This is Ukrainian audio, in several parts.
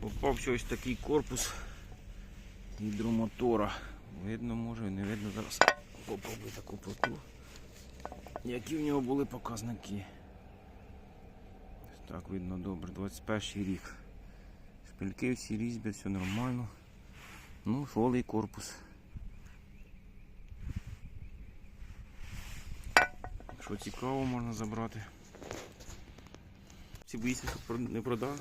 Попався ось такий корпус гідромотора. Видно, може, не видно зараз. Попробую таку плиту. Які в нього були показники. Так видно добре. 21 рік. Шпильки всі різьби, все нормально. Ну, фолий корпус. Що цікаво, можна забрати. Ці боїться, що не продав.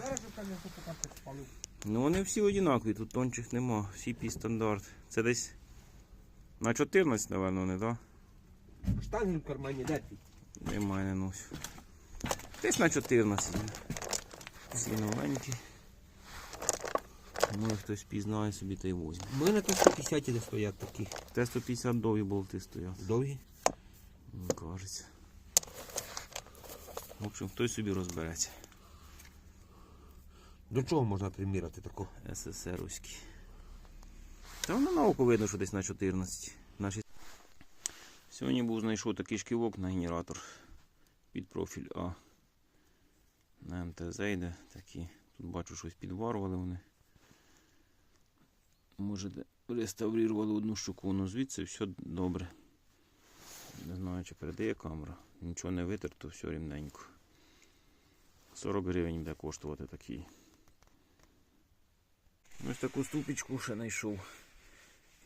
Ну вони всі однакові, тут тончих нема, всі пі стандарт. Це десь на 14, напевно, не так? Штанги в кармані, де ти? Немає не ношу. Десь на 14. Всі новенькі. Може хтось пізнає собі та й возьме. У мене тут 150 де стоять такі. Т-150 довгі болти стоять, Довгі. мені кажеться. В общем, хтось собі розбереться. До чого можна приміряти таку? СССРовські. Та воно на око видно, що десь на 14. На шість- Сьогодні був знайшов такий шківок на генератор під профіль А. На МТЗ йде такі. Тут бачу, щось підварували вони. Може, реставрували одну штуку, ну звідси все добре. Не знаю, чи передає камера. Нічого не витерто, все рівненько. 40 гривень буде коштувати такий. Ось таку ступічку ще знайшов.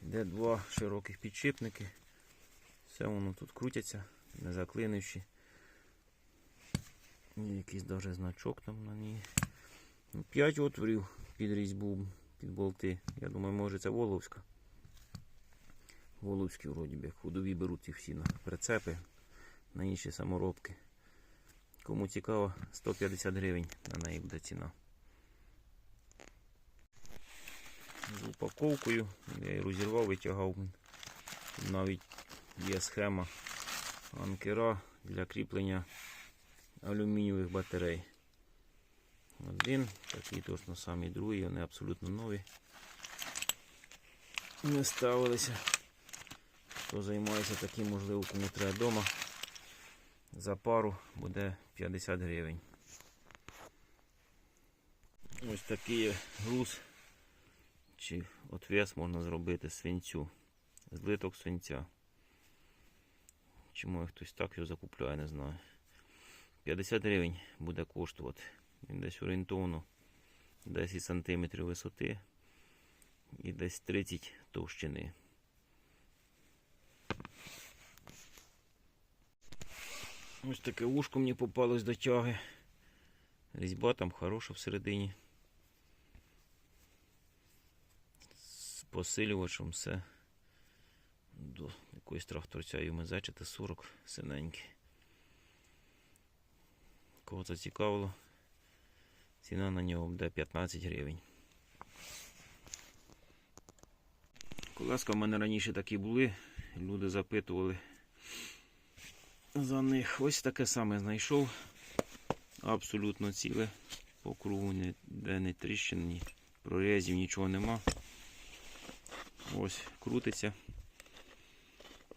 Де два широких підшипники. Все воно тут крутяться, не заклинивши. Є якийсь даже значок там на ній. Ну, П'ять отворів під різьбу, під болти. Я думаю, може це Воловська. Воловські вроді би. Ходові беруть їх всі на прицепи, на інші саморобки. Кому цікаво, 150 гривень на неї буде ціна. З упаковкою. Я її розірвав, витягав. Навіть є схема анкера для кріплення алюмінієвих батарей. Один, такий точно самий другий, вони абсолютно нові. Не ставилися. Хто займається таким, можливо, кому треба вдома. За пару буде 50 гривень. Ось такий груз чи отвес можна зробити свинцю. Злиток свинця. Чому хтось так його закупляє, не знаю. 50 гривень буде коштувати. Він десь орієнтовно 10 см висоти і десь 30 товщини. Ось таке вушко мені попалось до тяги. Різьба там хороша всередині. Посилювачем все до якоїсь тракторця ЮМЗ чи Т-40 синенький. Кого це цікавило, ціна на нього буде 15 гривень. Колеска в мене раніше такі були, люди запитували за них. Ось таке саме знайшов. Абсолютно ціле. По кругу ніде не тріщин, ні прорізів, нічого нема. Ось крутиться.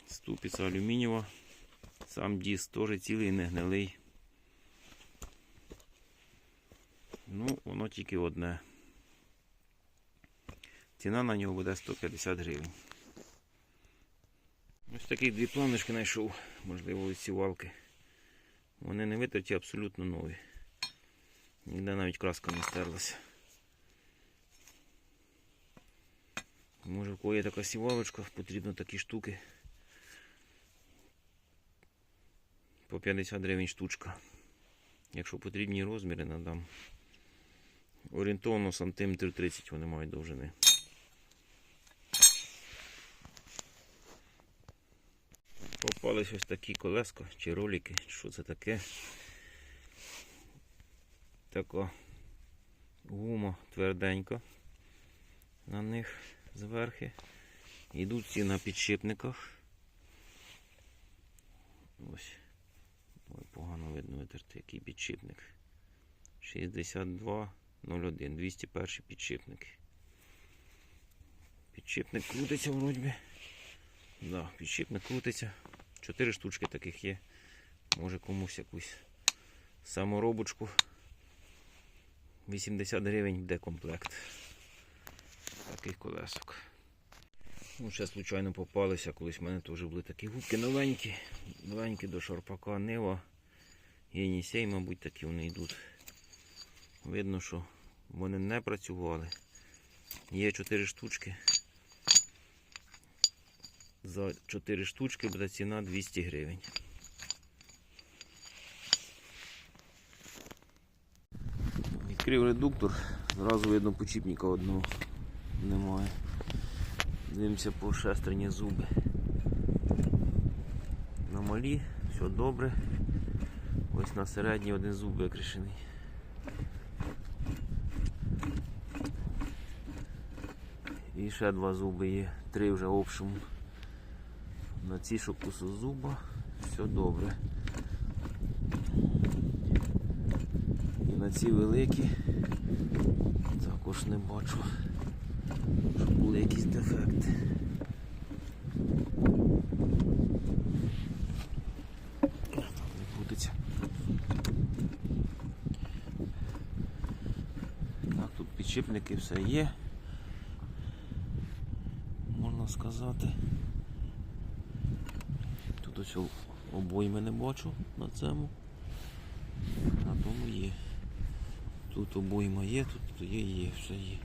Ступиця алюмінієва. Сам диск теж цілий, не гнилий. Ну, воно тільки одне. Ціна на нього буде 150 гривень. Ось такі дві планочки знайшов, можливо, ці валки. Вони не витерті, абсолютно нові. Ніде навіть краска не стерлася. Може в кого є така сівалочка, потрібно такі штуки. По 50 гривень штучка. Якщо потрібні розміри, надам. Орієнтовно сантиметр 30 вони мають довжини. Попались ось такі колеска чи ролики, що це таке. Така гума тверденька на них зверхи. Йдуть ці на підшипниках. Ось. Ой, погано видно витерти, який підшипник. 6201, 201 підшипник. Підшипник крутиться вроді. Да, підшипник крутиться. Чотири штучки таких є. Може комусь якусь саморобочку 80 гривень йде комплект. Таких колесок. Ну, ще случайно попалися, колись в мене теж були такі губки новенькі. Новенькі до шарпака Нива. Єнісей, мабуть, такі вони йдуть. Видно, що вони не працювали. Є 4 штучки. За 4 штучки буде ціна 200 гривень. Відкрив редуктор, зразу видно почіпника одного немає. Дивимося по шестерні зуби. На малі, все добре. Ось на середній один зуб викришений. І ще два зуби є, три вже общому. На ці що кусу зуба, все добре. І на ці великі також не бачу, щоб були якісь дефекти. Там не. Так, тут підшипники все є. Можна сказати. Тут ось обойми не бачу на цьому. На тому є. Тут обойма є, тут є, є, все є.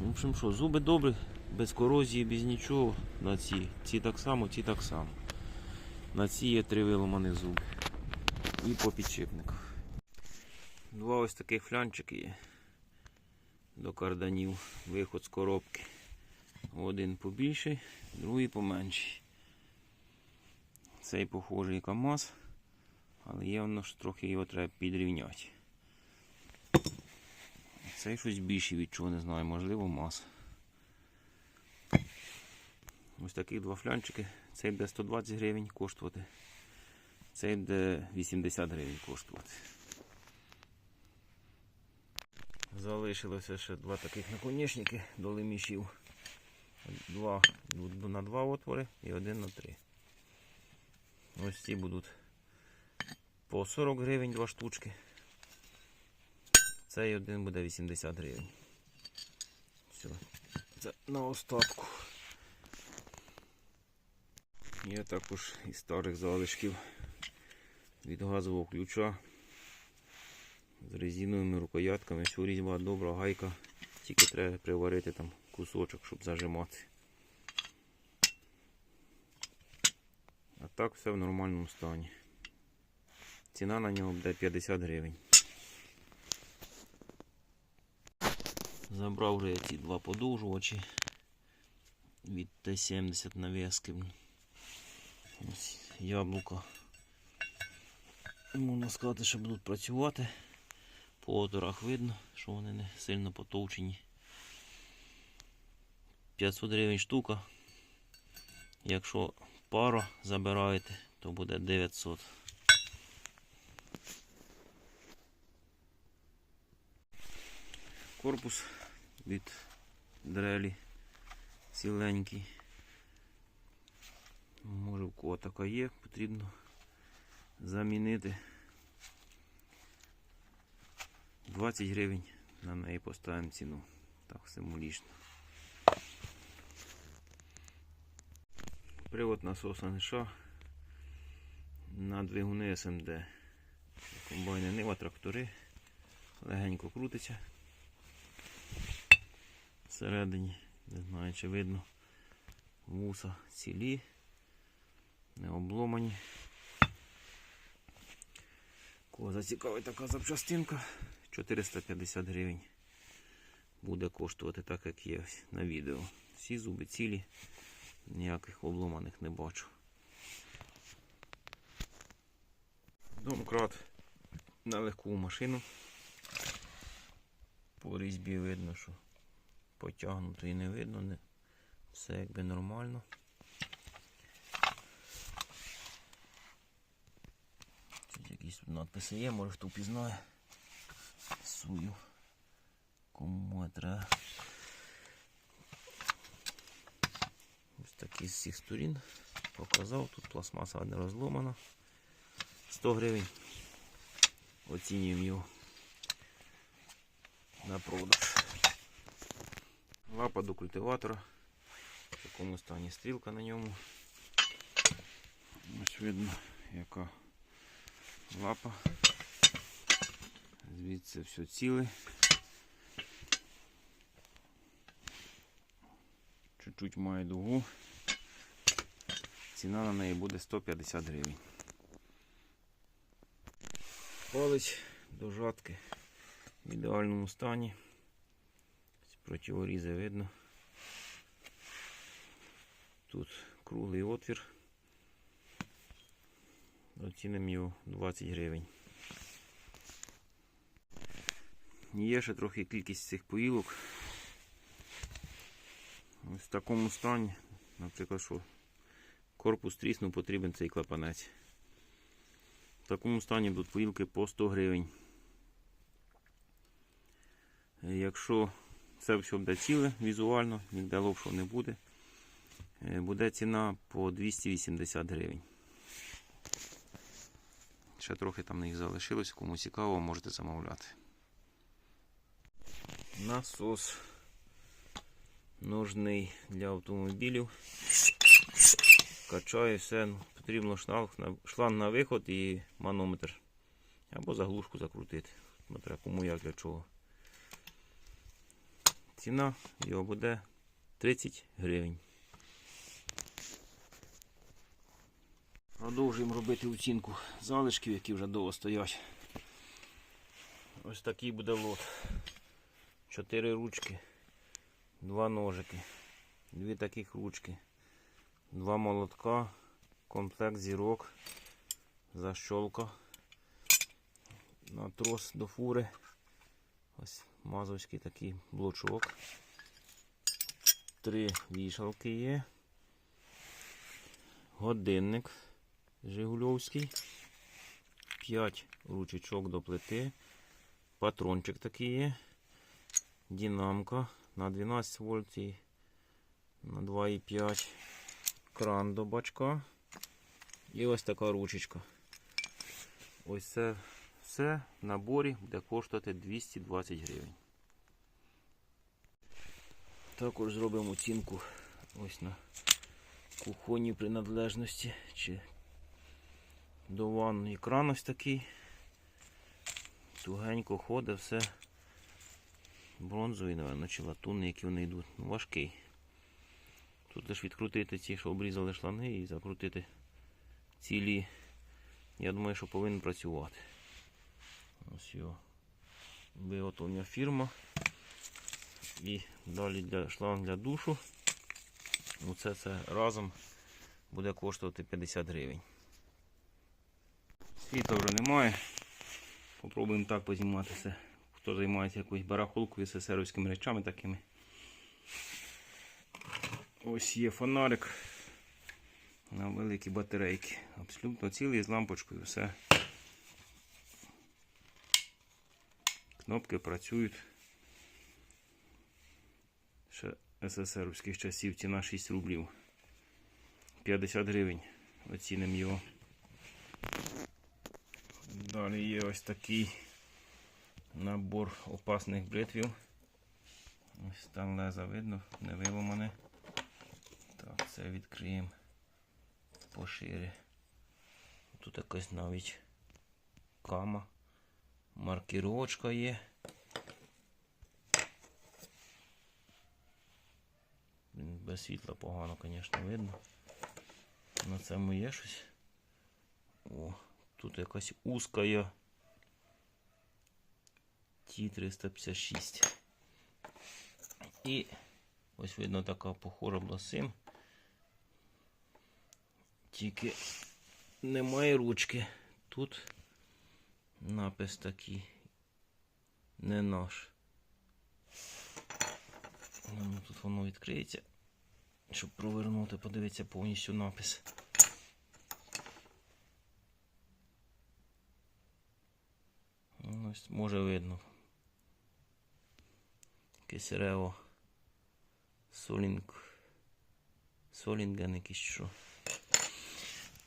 В общем, що, зуби добрі, без корозії, без нічого на ці. Ці так само, ці так само. На ці є три виламані зуби. І по підшипниках. Два ось таких флянчики є. До карданів. Виход з коробки. Один побільший, другий поменший. Цей похожий КАМАЗ, але явно ж трохи його треба підрівняти. Цей щось більший від чого не знаю, можливо МАЗ. Ось таких два флянчики. Цей буде 120 гривень коштувати. Цей буде 80 гривень коштувати. Залишилося ще два таких наконечники до лемішів. Два на два отвори і один на три. Ось ці будуть по 40 гривень два штучки. Цей один буде 80 гривень. Все. Це на остатку. Є також із старих залишків від газового ключа з резиновими рукоятками. Все різьба добра, гайка. Тільки треба приварити там кусочок, щоб зажимати. А так все в нормальному стані. Ціна на нього буде 50 гривень. Забрав вже ці два подовжувачі від Т-70 нав'язки. Ось яблука. Можна сказати, що будуть працювати. По отворах видно, що вони не сильно потовчені. 500 гривень штука. Якщо пару забираєте, то буде 900. Корпус від дрелі ціленький. Може в кого така є, потрібно замінити. 20 гривень на неї поставимо ціну. Так, символічно. Привод насоса НШ на двигуни СМД. Комбайни Нива, трактори. Легенько крутиться. Всередині, не знаю чи видно, вуса цілі, не обломані. Кого зацікавить така запчастинка, 450 гривень буде коштувати так, як є на відео. Всі зуби цілі, ніяких обломаних не бачу. Домкрат на легку машину. По різьбі видно, що потягнуто і не видно, все якби нормально. Тут якісь тут надписи є, може хто впізнає свою кому треба. Ось такі з всіх сторін показав, тут пластмаса не розломана. 100 гривень. Оцінюємо його. на продаж. Лапа до культиватора. В такому стані стрілка на ньому. Ось видно, яка лапа. Звідси все ціле. Чуть-чуть має дугу. Ціна на неї буде 150 гривень. Палець до жатки в ідеальному стані. Противорізи видно. Тут круглий отвір. Оцінимо його 20 гривень. Є ще трохи кількість цих поїлок. Ось в такому стані, наприклад, що корпус тріснув, потрібен цей клапанець. В такому стані будуть поїлки по 100 гривень. Якщо це все буде ціле візуально, ніде ловшого не буде, е, буде ціна по 280 гривень. Ще трохи там на їх залишилось, кому цікаво, можете замовляти. Насос ножний для автомобілів. Качає все. ну, Потрібно шланг на виход і манометр. Або заглушку закрутити. Смотря кому як для чого. Ціна його буде 30 гривень. Продовжуємо робити оцінку залишків, які вже довго стоять. Ось такий буде лот. Чотири ручки, два ножики, дві таких ручки, два молотка, комплект зірок, защолка, на трос до фури. Ось мазовський такий блочок. Три вішалки є. Годинник Жигульовський. П'ять ручечок до плити. Патрончик такий є. Динамка на 12 вольт і на 2,5. Кран до бачка. І ось така ручечка. Ось це все в наборі буде коштувати 220 гривень. Також зробимо оцінку ось на кухонній принадлежності чи до ванної кран ось такий. Тугенько ходить, все бронзовий, напевно, чи латунний, які вони йдуть. Ну, важкий. Тут лише відкрутити ці, що обрізали шланги і закрутити цілі. Я думаю, що повинен працювати. Ось його виготовлення фірма. І далі для шланг для душу. Оце це разом буде коштувати 50 гривень. Світла вже немає. Попробуємо так позніматися. Хто займається якоюсь барахолкою, СССРівськими речами такими. Ось є фонарик на великі батарейки. Абсолютно цілий з лампочкою, все. Кнопки працюють. Ще СССРівських часів ціна 6 рублів. 50 гривень. Оцінимо його. Далі є ось такий набор опасних бритвів. Ось там леза видно, не виломане. Так, це відкриємо пошире. Тут якась навіть кама. Маркіровочка є. Без світла погано, звісно, видно. На цьому є щось. О, тут якась узкая Ті-356. І ось видно така похожа бласим. Тільки немає ручки. Тут напис такий. Не наш. Ну, Тут воно відкриється. Щоб провернути, подивитися повністю напис. Ну, Ось може видно. Кесарево. Солінг. Солінген якийсь що.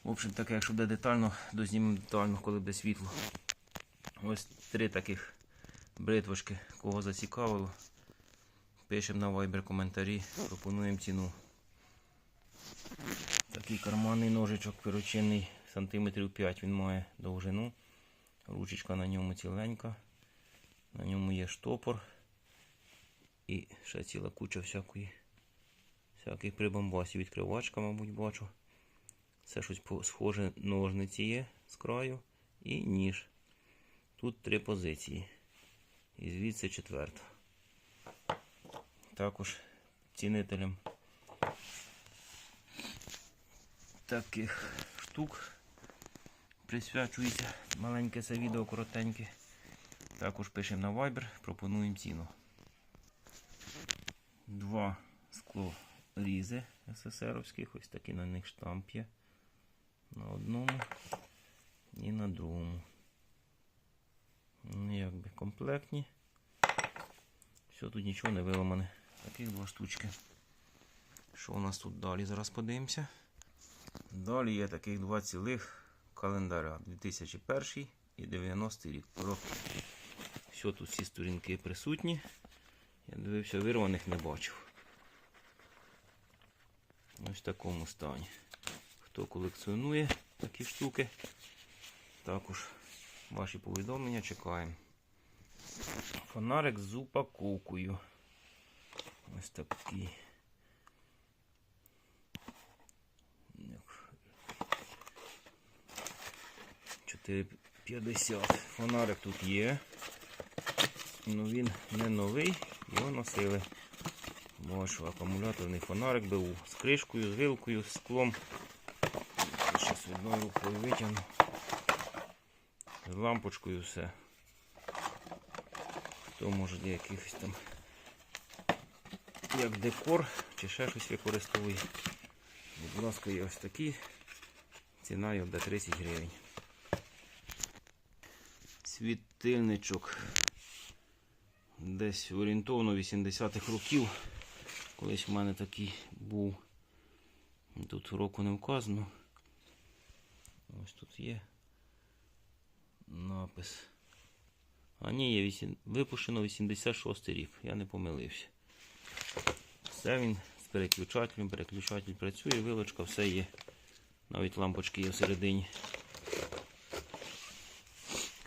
В общем, таке, якщо буде детально, дознімемо детально, коли буде світло. Ось три таких бритвочки, кого зацікавило. Пишемо на Viber коментарі, пропонуємо ціну. Такий карманний ножичок перочинний, сантиметрів 5 він має довжину. Ручечка на ньому ціленька. На ньому є штопор. І ще ціла куча всякої. Всяких прибамбасів. Відкривачка, мабуть, бачу. Це щось схоже ножниці є з краю і ніж. Тут три позиції. І звідси четверта. Також цінителям таких штук присвячується маленьке це відео коротеньке. Також пишемо на Viber, пропонуємо ціну. Два скло різи СССРовських, ось такі на них штамп є. На одному і на другому. Ну, Якби комплектні. Все, тут нічого не виламане. Таких два штучки. Що у нас тут далі? Зараз подивимося. Далі є таких два цілих календаря 2001 і 90 рік. Роки. Все, тут всі сторінки присутні. Я дивився, вирваних не бачив. Ось в такому стані. Хто колекціонує такі штуки, також ваші повідомлення чекаємо. Фонарик з упаковкою. Ось такий. 450. Фонарик тут є. Ну він не новий, його носили. Бачу, акумуляторний фонарик БУ з кришкою, з вилкою, з склом. Щось одною рукою витягну. Лампочкою все. Хто може для якихось там як декор чи ще щось використовує. Будь ласка, є ось такі. Ціна його до 30 гривень. Світильничок. Десь орієнтовно 80-х років. Колись в мене такий був. Тут року не вказано. Ось тут є напис. А ні, є вісім- випущено 86 рік. Я не помилився. Все він з переключателем, переключатель працює, вилочка, все є. Навіть лампочки є всередині.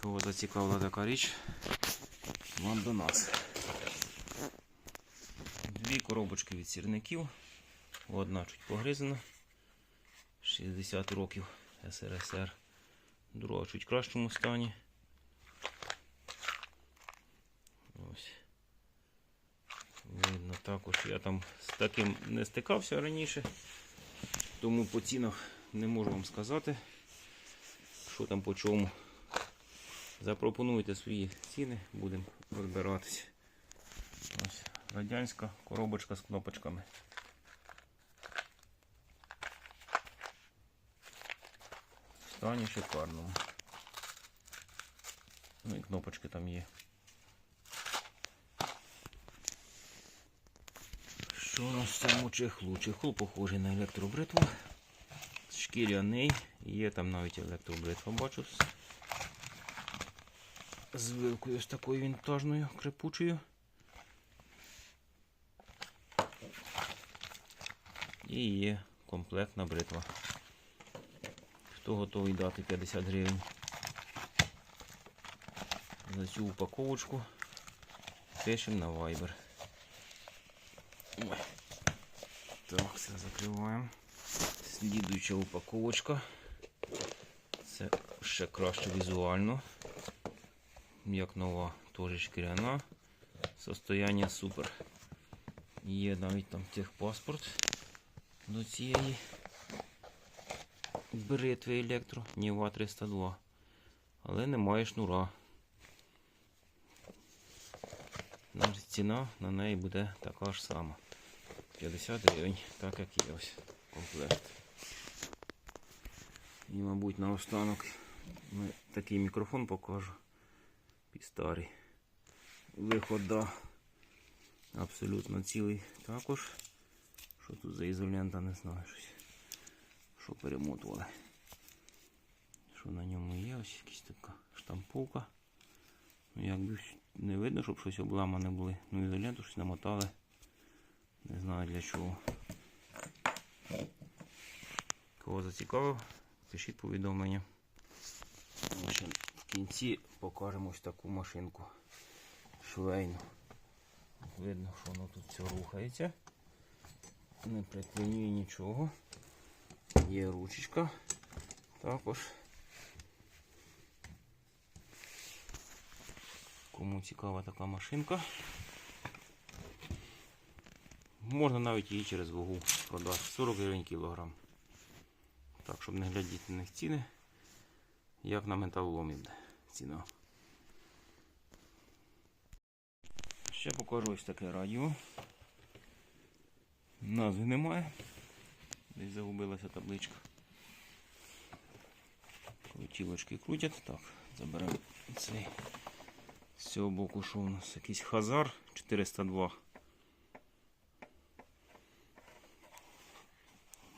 Кого зацікавила така річ, вам до нас. Дві коробочки від сірників. Одна чуть погризана. 60 років СРСР. Друга чуть кращому стані. Видно також. Я там з таким не стикався раніше. Тому по цінах не можу вам сказати, що там по чому. Запропонуйте свої ціни, будемо розбиратися. Ось радянська коробочка з кнопочками. Стані шикарному. Ну і кнопочки там є. Що у нас в цьому чехлу? Чехол похожий на електробритву. Шкіряний. Є там навіть електробритва, бачу. з- З вилкою ось такою вінтажною, крепучою. І є комплектна бритва. Хто готовий дати 50 гривень за цю упаковочку, пишемо на Viber. Так, все закриваємо. Слідуюча упаковочка. Це ще краще візуально. Як нова, теж шкіряна. Состояння супер. Є навіть там техпаспорт до цієї бритви електро, Ніва 302. Але немає шнура. Навіть ціна на неї буде така ж сама. 50 гривень, так як є ось комплект. І, мабуть, наостанок ми такий мікрофон покажу. Під старий. Вихода абсолютно цілий також. Що тут за ізолента, не знаю щось. Що перемотували. Що на ньому є, ось якась така штамповка. Ну, якби не видно, щоб щось обламане були. Ну, ізоленту щось намотали. Не знаю для чого. Кого зацікавив, пишіть повідомлення. В кінці покажемо ось таку машинку швейну. Видно, що воно тут все рухається. Не приклинює нічого. Є ручечка також. Кому цікава така машинка. Можна навіть її через вагу продати. 40 гривень кілограм. Так, щоб не глядіти на них ціни, як на металоломі буде ціна. Ще покажу ось таке радіо. Назви немає. Десь загубилася табличка. Крутілочки крутять. Так, заберемо цей. З цього боку, що у нас якийсь хазар 402.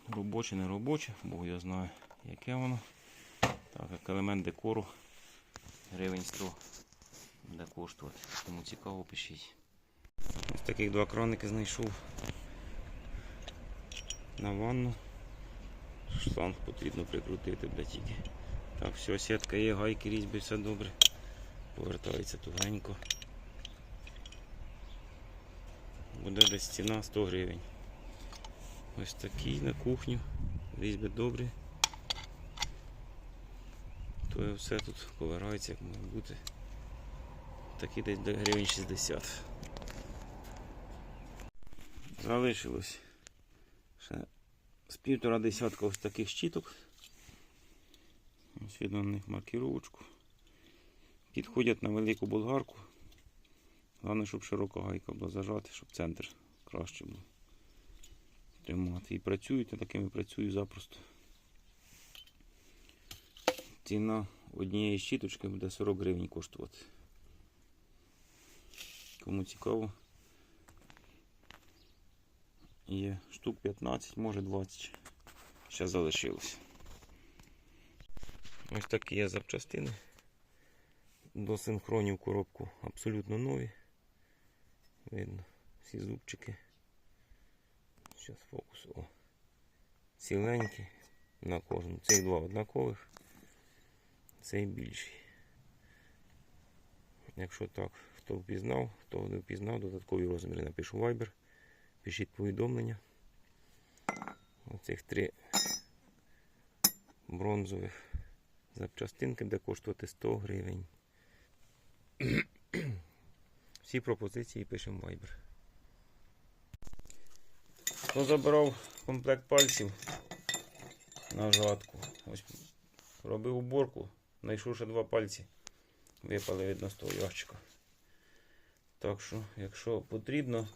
Робоче, не робоче, бо я знаю, яке воно. Так, як елемент декору гривень 100 буде коштувати. Тому цікаво пишіть. Ось таких два краники знайшов на ванну. Шланг потрібно прикрутити для тільки. Так, все, сітка є, гайки різьби, все добре. Повертається тугенько. Буде десь ціна 100 гривень. Ось такий на кухню. Різьби добрі. То все тут повирається, як має бути. Такий десь гривень 60. Залишилось з півтора десятка ось таких щіток. Ось видно на них маркіровочку. Підходять на велику болгарку. Головне, щоб широка гайка була зажати, щоб центр краще був тримати. І працюють, я такими працюю запросто. Ціна однієї щіточки буде 40 гривень коштувати. Кому цікаво. Є штук 15, може 20. Ще залишилось. Ось такі є запчастини. До синхронів коробку абсолютно нові. Видно всі зубчики. Зараз фокус. О. Ціленькі на кожному. Цих два однакових. Цей більший. Якщо так, хто впізнав, хто не впізнав, додаткові розміри напишу Viber. Пишіть повідомлення. Оцих три бронзових запчастинки буде коштувати 100 гривень. Всі пропозиції пишемо в Viber. Хто забирав комплект пальців на жатку? Ось робив уборку, знайшов ще два пальці. Випали видно з того ящика. Так що, якщо потрібно,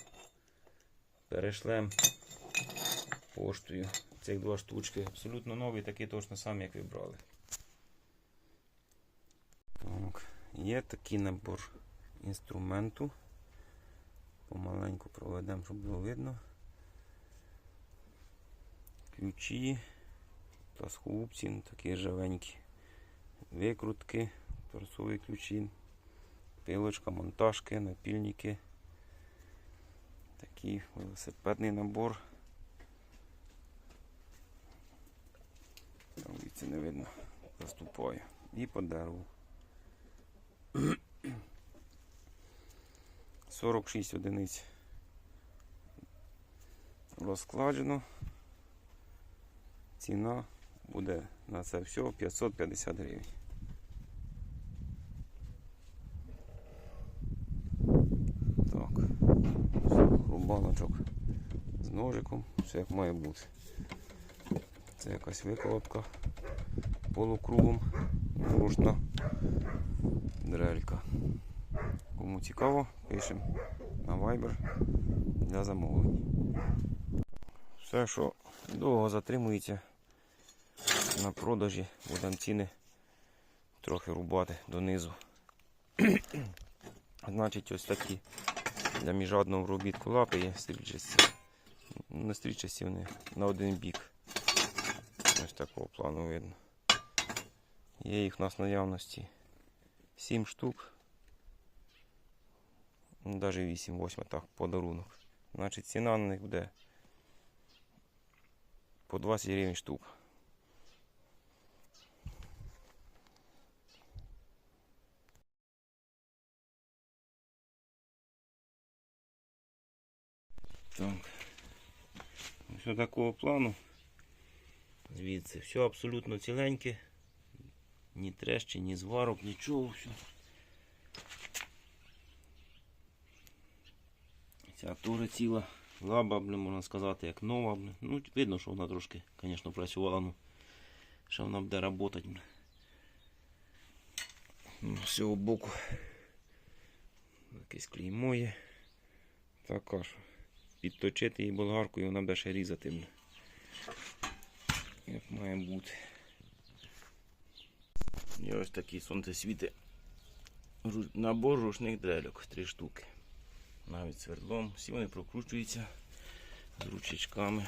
перешлем поштою. Цих два штучки абсолютно нові, такі точно самі, як ви брали. Так, є такий набор інструменту. Помаленьку проведемо, щоб було видно. Ключі та схлупці, ну, такі ржавенькі. Викрутки, торцові ключі, пилочка, монтажки, напільники. Такий велосипедний набор. Це не видно, заступаю. І по дереву. 46 одиниць розкладено. Ціна буде на це все 550 гривень. Так, все, рубаночок з все як має бути. Це якась виколотка полукругом, ручна дрелька. Кому цікаво, пишемо на Viber для замовлень. Все, що довго затримується на продажі, будемо ціни трохи рубати донизу. Значить, ось такі для міжадного вробітку лапи є стрільчасті. Не стрільчасті вони на один бік. Ось такого плану видно. Є їх у нас наявності 7 штук. Навіть 8-8 так, подарунок. Значить ціна на них буде по 20 гривень штук. Так. Ось такого плану. Звідси все абсолютно ціленьке. Ні трещі, ні зварок, нічого. Все. Ця тура ціла. Лаба, можна сказати, як нова. Ну, видно, що вона трошки, звісно, працювала. Ну, що вона буде працювати. Ну, з цього боку. Якесь клеймо є. Така що. Підточити її болгаркою, вона буде ще різати. Як має бути. І ось такі сонцесвіти. Набор рушних дрельок, три штуки. Навіть свердлом. Всі вони прокручуються з ручечками.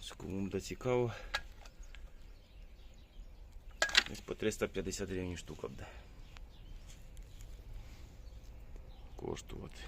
Ось Кому буде цікаво. Ось по 350 гривень штука буде. Коштувати.